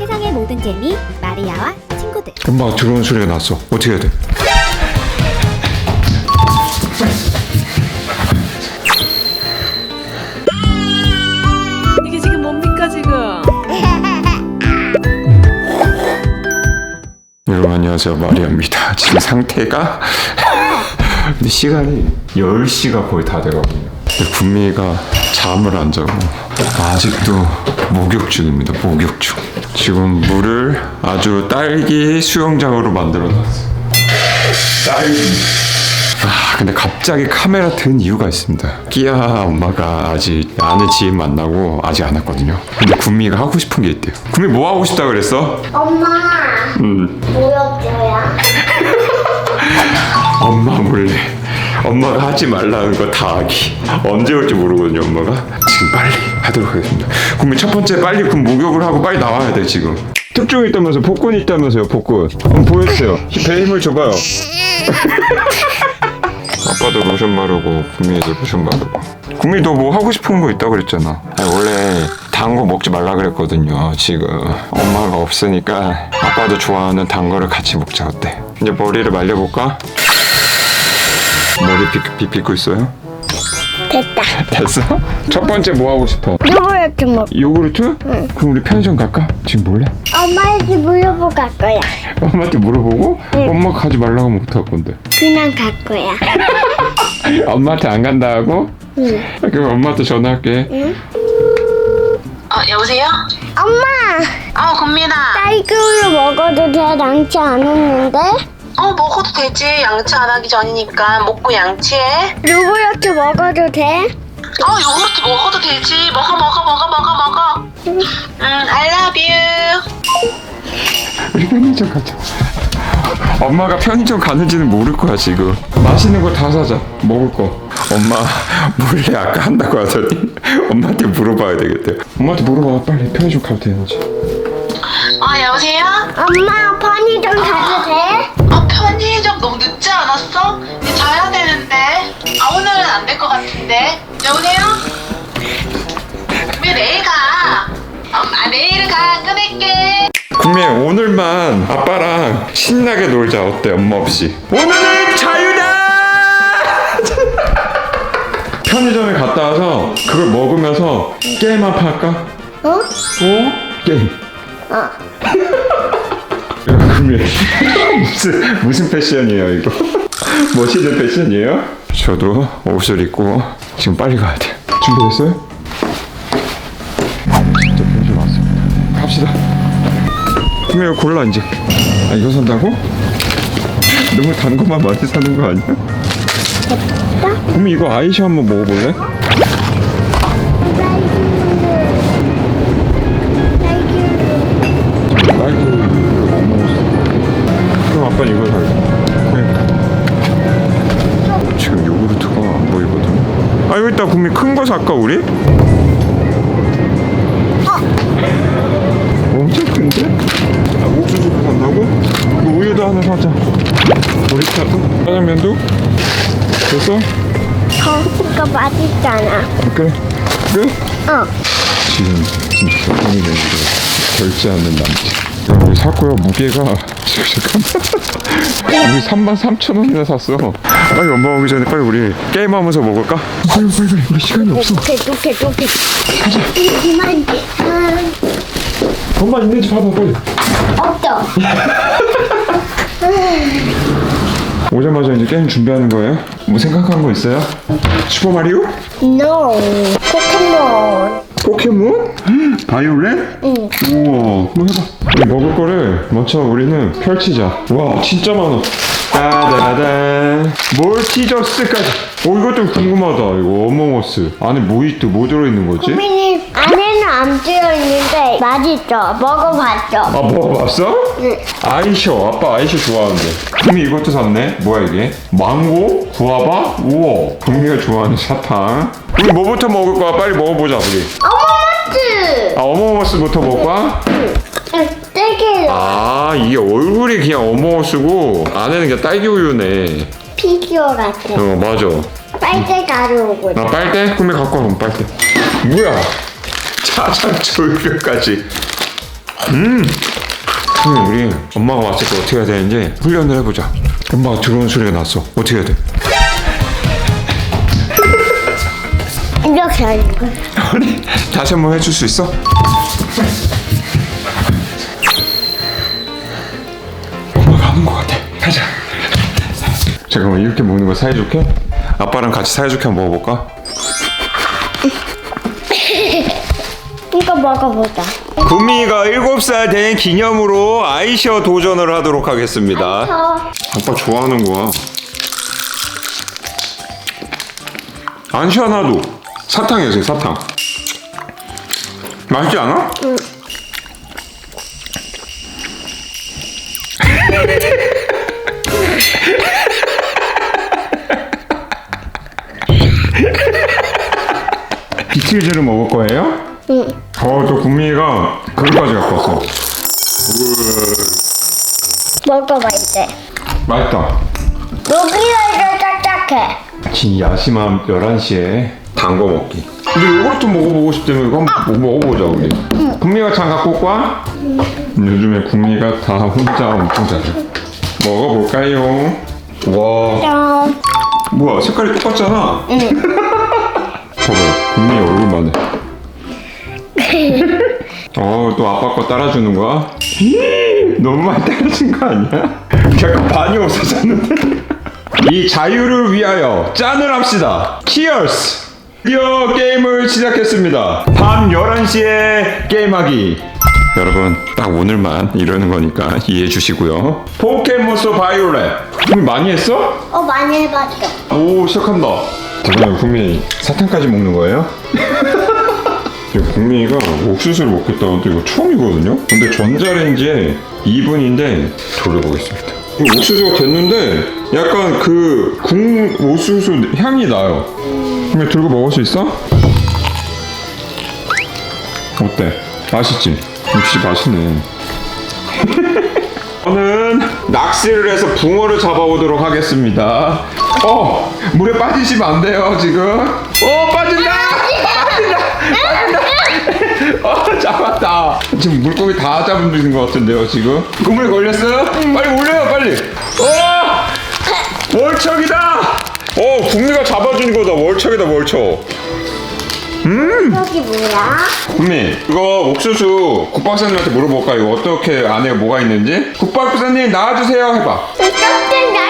세상의 모든 재미 마리아와 친구들 엄마가 들어오는 소리가 났어. 어떻게 해야 돼? 이게 지금 뭡니까 지금? 여러분 안녕하세요 마리아입니다. 지금 상태가 근데 시간이 10시가 거의 다 돼가거든요. 근데 군미가 잠을 안 자고 아직도 목욕 중입니다. 목욕 중. 지금 물을 아주 딸기 수영장으로 만들어놨어요. 딸기. 아 근데 갑자기 카메라 든 이유가 있습니다. 끼야 엄마가 아직 아는 지인 만나고 아직 안 왔거든요. 근데 군미가 하고 싶은 게 있대요. 군미 뭐 하고 싶다 그랬어? 엄마 음. 뭐였어요? 엄마 몰래 엄마가 하지 말라는 거 다 하기 언제 올지 모르거든요 엄마가 빨리 하도록 하겠습니다. 그러면 첫 번째 빨리 그 목욕을 하고 빨리 나와야 돼 지금. 특종이 있다면서 복권이 있다면서요? 복권. 한번 보여주세요. 배 힘을 줘봐요. 아빠도 로션 바르고 구미도 로션 바르고. 구미도 뭐 하고 싶은 거 있다 그랬잖아. 아니, 원래 단 거 먹지 말라 그랬거든요 지금. 엄마가 없으니까 아빠도 좋아하는 단 거를 같이 먹자 어때? 이제 머리를 말려볼까? 머리 빗, 빗, 빗고 있어요? 됐다. 됐어? 첫 번째 뭐 하고 싶어? 누구였지 뭐? 요구르트? 그럼 우리 편의점 갈까? 지금 몰래? 엄마한테 물어보고 갈 거야. 엄마한테 물어보고 엄마가 가지 말라고 하면 어떡할 건데 그냥 갈 거야. 엄마한테 안 간다 하고? 응. 그럼 엄마한테 전화할게 어 여보세요? 엄마 아 금민아. 딸기우유 먹어도 돼? 양치 안 했는데? 어 먹어도 되지. 양치 안 하기 전이니까 먹고 양치해. 누구였지 먹어도 돼? 어 요구르트 먹어도 되지. 먹어 먹어 먹어 먹어 먹어. 음 I love you. 우리 편의점 가자 엄마가 편의점 가는지는 모를 거야 지금 맛있는 거 다 사자 먹을 거 엄마 몰래 아까 한다고 하더니 엄마한테 물어봐야 되겠대 엄마한테 물어봐 빨리 편의점 가도 되는지 어 여보세요? 엄마 편의점 가도 여보세요? 왜 내일 가? 어, 아 내일 가 끊을게. 구미 오늘만 아빠랑 신나게 놀자 어때 엄마 없이 오늘은 자유다 편의점에 갔다 와서 그걸 먹으면서 게임 한판 할까? 어? 어? 게임 어. 구미 무슨 무슨 패션이에요 이거 멋있는 패션이에요? 저도 옷을 입고 지금 빨리 가야 돼 준비됐어요? 진짜 편의점 왔습니다 갑시다 구미 이거 골라 이제 아 이거 산다고? 너무 단 것만 많이 사는 거 아니야? 구미 이거 아이셔 한번 먹어볼래? 살까 우리? 엄청 큰데? 아 옥수수도 산다고? 그 우유도 하나 사자. 보리차도? 짜장면도? 됐어? 거기가 맛있잖아. 그래. 그래? 어. 지금 진짜 편이 되는 게 결제하는 남자. 야, 우리 샀고요. 무게가 지금 잠깐만. 우리 3만 3천 원이나 샀어. 빨리 엄마 오기 전에 빨리 우리 게임하면서 먹을까? 빨리 빨리 빨리. 우리 시간이 없어. 독해 독해. 가자. 이만 음, 엄마 있는지 봐봐 빨리. 없어. 오자마자 이제 게임 준비하는 거예요? 뭐 생각한 거 있어요? 슈퍼 마리오? No. 포켓몬. 포켓몬? 바이올렛? 응. 우와, 뭐 해봐. 우리 먹을 거를 먼저 우리는 펼치자. 와, 진짜 많아. 따다단. 몰티저스까지. 오, 이거 좀 궁금하다. 이거 어몽어스. 안에 뭐 있, 뭐 들어있는 거지? 고민이 안에는 안 들어 있는데 맛있어. 먹어봤죠. 아, 먹어봤어? 응. 아이셔. 아빠 아이셔 좋아하는데. 금이 이것도 샀네. 뭐야 이게? 망고? 구아바? 우와. 금이가 좋아하는 사탕. 우리 뭐부터 먹을 거야? 빨리 먹어보자, 우리. 어머머스. 아, 어몽어스부터 먹을 거야? 응. 떼게 아 이게 얼굴이 그냥 어몽어스고 안에는 그냥 딸기 우유네 피규어 같아. 어 맞아 빨대 가루오고. 아 빨대? 꿈에 갖고 와 빨대 뭐야 짜장 조율까지 음. 그럼 우리 엄마가 왔을 때 어떻게 해야 되는지 훈련을 해보자. 엄마가 들어오는 소리가 났어. 어떻게 해야 돼? 이렇게 하는 거. 아니, 다시 한번 해줄 수 있어? 잠깐만 이렇게 먹는 거 사이좋게? 아빠랑 같이 사이좋게 한번 먹어볼까? 이거 먹어보자. 구미가 7살 된 기념으로 아이셔 도전을 하도록 하겠습니다. 저 아빠 좋아하는 거야. 안 시원하도 사탕이었어요 사탕. 맛있지 않아? 응. 비틀즈를 먹을 거예요? 응. 어, 저 구미가 그거까지 갖고 왔어. 먹어봐 이제. 맛있다. 여기가 이제 딱딱해. 진 야심한 11시에 단 거 먹기. 근데 요거트 먹어보고 싶다면 이거 한번 먹- 먹어보자 우리. 국미가 장 갖고 올 거야? 요즘에 국미가 다 혼자 엄청 자주. 먹어볼까요? 와, 짠. 뭐야 색깔이 똑같잖아. 응. 봐봐요, 국미 얼굴만 해. 어, 또 아빠 거 따라주는 거야? 너무 많이 따라준 거 아니야? 약간 반이 없어졌는데? 이 자유를 위하여 짠을 합시다. Cheers! 드디어 게임을 시작했습니다. 밤 11시에 게임하기. 여러분, 딱 오늘만 이러는 거니까 이해해 주시고요. 포켓몬스터 바이올렛. 좀 많이 했어? 어 많이 해봤어. 오, 시작한다. 잠깐만, 국민이 사탕까지 먹는 거예요? 국민이가 옥수수를 먹겠다는 또 이거 처음이거든요? 근데 전자레인지에 2분인데 돌려보겠습니다. 이 옥수수가 됐는데 약간 그 국 옥수수 향이 나요. 그냥 들고 먹을 수 있어? 어때? 맛있지? 역시 맛있네. 저는 낚시를 해서 붕어를 잡아오도록 하겠습니다. 어, 물에 빠지시면 안 돼요, 지금. 어, 빠진다! 빠진다! 빠진다! 어, 잡았다. 지금 물고기 다 중인 것 같은데요, 지금. 그물에 걸렸어요? 빨리 올려요, 빨리. 어! 월척이다! 어, 국미가 잡아준 거다. 월척이다, 월척. 여기 뭐야? 국민, 이거 옥수수 국박사님한테 물어볼까? 이거 어떻게 안에 뭐가 있는지? 국박사님 나와주세요 해봐. 이쪽도 나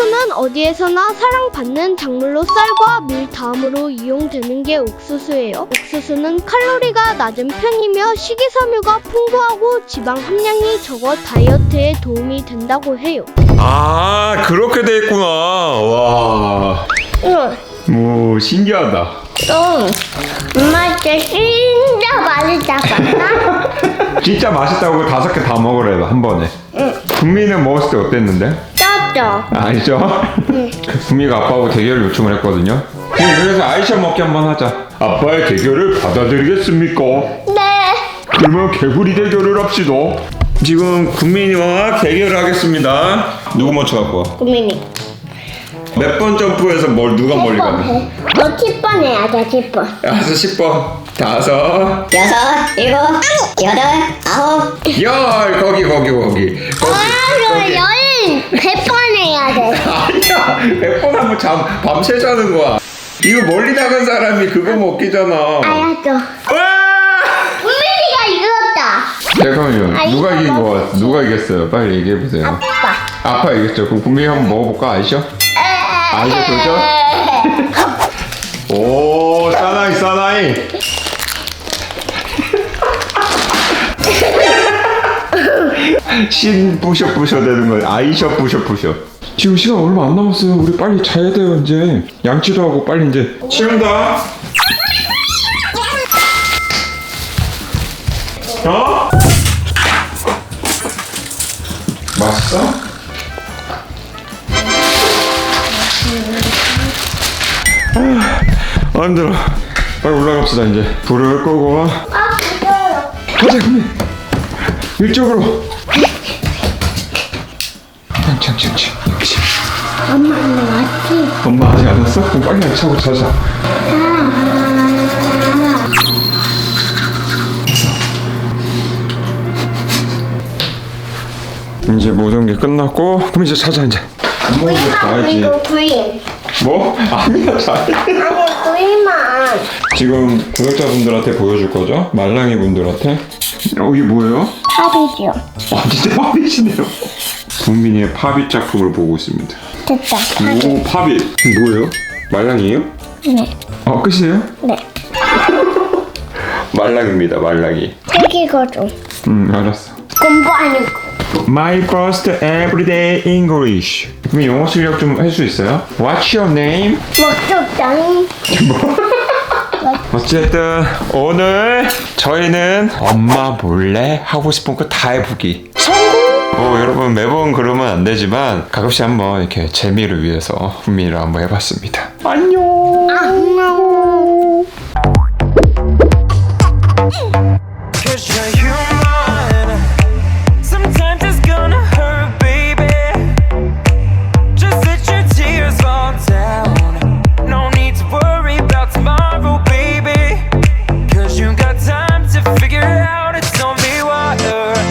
옥수수는 어디에서나 사랑받는 작물로 쌀과 밀 다음으로 이용되는 게 옥수수예요. 옥수수는 칼로리가 낮은 편이며 식이섬유가 풍부하고 지방 함량이 적어 다이어트에 도움이 된다고 해요. 아, 그렇게 돼 있구나. 와. 응. 뭐, 신기하다. 또 엄마 진짜 진짜 맛있다? 진짜 맛있다고 다섯 개 다 먹으래, 한 번에. 응. 국민은 먹었을 때 어땠는데? 떴죠. 아니죠? 국미가 아빠하고 대결을 요청을 했거든요. 네, 그래서 아이셔 먹기 한번 하자. 아빠의 대결을 받아들이겠습니까? 네. 그러면 개구리 대결을 합시다. 지금 국민이와 대결을 하겠습니다. 누구 먼저 갖고 와? 고민이. 몇 번 점프해서 뭘 누가 멀리 가나? 해. 어 10번 해야죠 10번. 여섯, 십 번, 다섯, 여섯, 일곱, 여덟, 아홉, 열 거기 거기 거기 거기. 아, 열 100번 해야 돼. 아니야, 백번 하면 잠 밤새 자는 거야. 이거 멀리 나간 사람이 그거 먹기잖아. 알았죠. 와! 고민이가 이겼다. 잠깐만요. 아, 누가 이거 이긴 거. 같? 누가 이겼어요? 빨리 얘기해 보세요. 아빠. 아빠 이겼죠. 그럼 분명히 한번 먹어볼까? 아이셔? 아이셔 도전? 오, 사나이 사나이. 신 부셔 부셔 되는 거예요. 아이셔 부셔 부셔. 지금 시간 얼마 안 남았어요. 우리 빨리 자야 돼요 이제. 양치도 하고 빨리 이제. 치운다. 어? 맛있어? 아 힘들어. 빨리 올라갑시다 이제. 불을 끄고. 아, 무서워요. 가자 그럼 이쪽으로 칭칭칭칭. 엄마 안 왔지? 엄마 아직 안 왔어? 그럼 빨리 차고 자자. 이제 모든 게 끝났고 그럼 이제 자자 이제. 안 먹으면 가야지. 뭐? 아니야 아니. 아니 구이만. 지금 구독자분들한테 보여줄 거죠? 말랑이 분들한테. 어, 이게 뭐예요? 합이죠. 아 진짜 화이시네요 국민이의 팝잇 작품을 보고 있습니다 됐다. 오 팝잇 뭐예요? 말랑이에요? 네. 어 끝이에요? 네. 말랑입니다 말랑이 책 읽어줘. 음 알았어 공부하는 거. My first everyday English 그럼 영어 실력 좀 할 수 있어요? What's your name? 목적장. 어쨌든 오늘 저희는 엄마 몰래 하고 싶은 거 다 해보기 뭐 여러분 매번 그러면 안 되지만 가끔씩 한번 이렇게 재미를 위해서 흥미를 한번 해봤습니다 안녕 안녕.